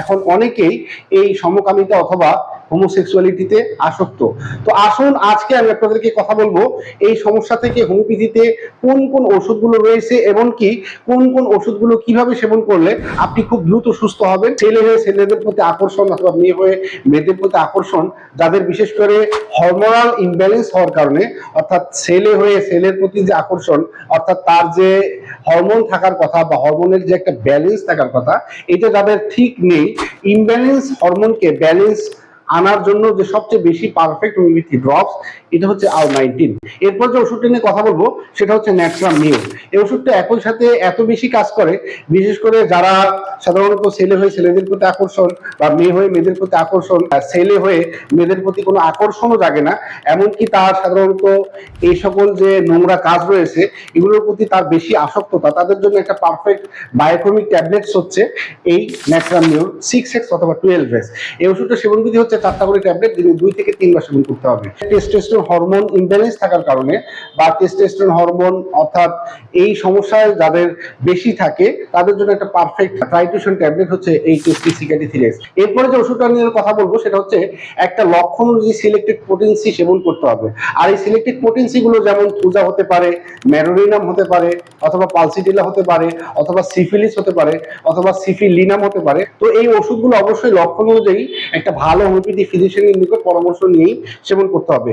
এখন অনেকেই এই সমকামিতা অথবা হোমোসেক্সুয়ালিটিতে আসক্ত। তো আসুন আজকে আমি আপনাদেরকে কথা বলব, এই সমস্যা থেকে হোমিওপ্যাথিতে কোন কোন ওষুধগুলো রয়েছে এবং কি কোন কোন ওষুধগুলো কীভাবে সেবন করলে আপনি খুব দ্রুত সুস্থ হবেন? ছেলে হয়ে ছেলেদের প্রতি আকর্ষণ অথবা মেয়ে হয়ে মেয়েদের প্রতি আকর্ষণ যাদের বিশেষ করে হরমোনাল ইমব্যালেন্স হওয়ার কারণে, অর্থাৎ ছেলে হয়ে ছেলের প্রতি যে আকর্ষণ, অর্থাৎ তার যে হরমোন থাকার কথা বা হরমোনের যে একটা ব্যালেন্স থাকার কথা, এটা যাদের ঠিক নেই ইমব্যালেন্স হরমোনকে ব্যালেন্স আনার জন্য যে সবচেয়ে বেশি পারফেক্ট হোমিওপ্যাথি ড্রপস এটা হচ্ছে আল নাইনটিন এরপর যে ওষুধটা নিয়ে কথা বলব, সেটা হচ্ছে ন্যাট্রাম মিউ এই ওষুধটা একই সাথে এত বেশি কাজ করে, বিশেষ করে যারা সাধারণত ছেলে হয়ে ছেলেদের প্রতি আকর্ষণ বা মেয়ে হয়ে মেয়েদের প্রতি আকর্ষণ ছেলে হয়ে মেয়েদের প্রতি কোনো আকর্ষণও জাগে না, এমনকি তার সাধারণত এই সকল যে নোংরা কাজ রয়েছে, এগুলোর প্রতি তার বেশি আসক্ততা, তাদের জন্য একটা পারফেক্ট বায়োকমিক ট্যাবলেটস হচ্ছে এই ন্যাট্রাম মিউ সিক্স এক্স অথবা টুয়েলভ এক্স এই ওষুধটা সেবন বিধি হচ্ছে চারটা করে ট্যাবলেট দিনে দুই থেকে সেবন করতে হবে। হরমোন থাকার কারণে বা হরমোন অর্থাৎ এই সমস্যায় যাদের বেশি থাকে, তাদের জন্য একটা পারফেক্ট ট্রাইটোশন ট্যাবলেট হচ্ছে এই টেস্টিসিকাটি থ্রিএক্স এরপরে যে ওষুধটা নিয়ে কথা বলব, সেটা হচ্ছে একটা লক্ষণ অনুযায়ী সিলেক্টেড প্রোটিনসি সেবন করতে হবে। আর এই সিলেক্টেড প্রোটিনসি গুলো যেমন থুজা হতে পারে ম্যারোরিনাম হতে পারে, অথবা হতে পারে, অথবা সিফিলিস হতে পারে, অথবা সিফিলিনাম হতে পারে, তো এই ওষুধগুলো অবশ্যই লক্ষণ অনুযায়ী একটা ভালো হোমিওপ্যাথি ফিজিশিয়ানের নিকট পরামর্শ নিয়েই সেবন করতে হবে।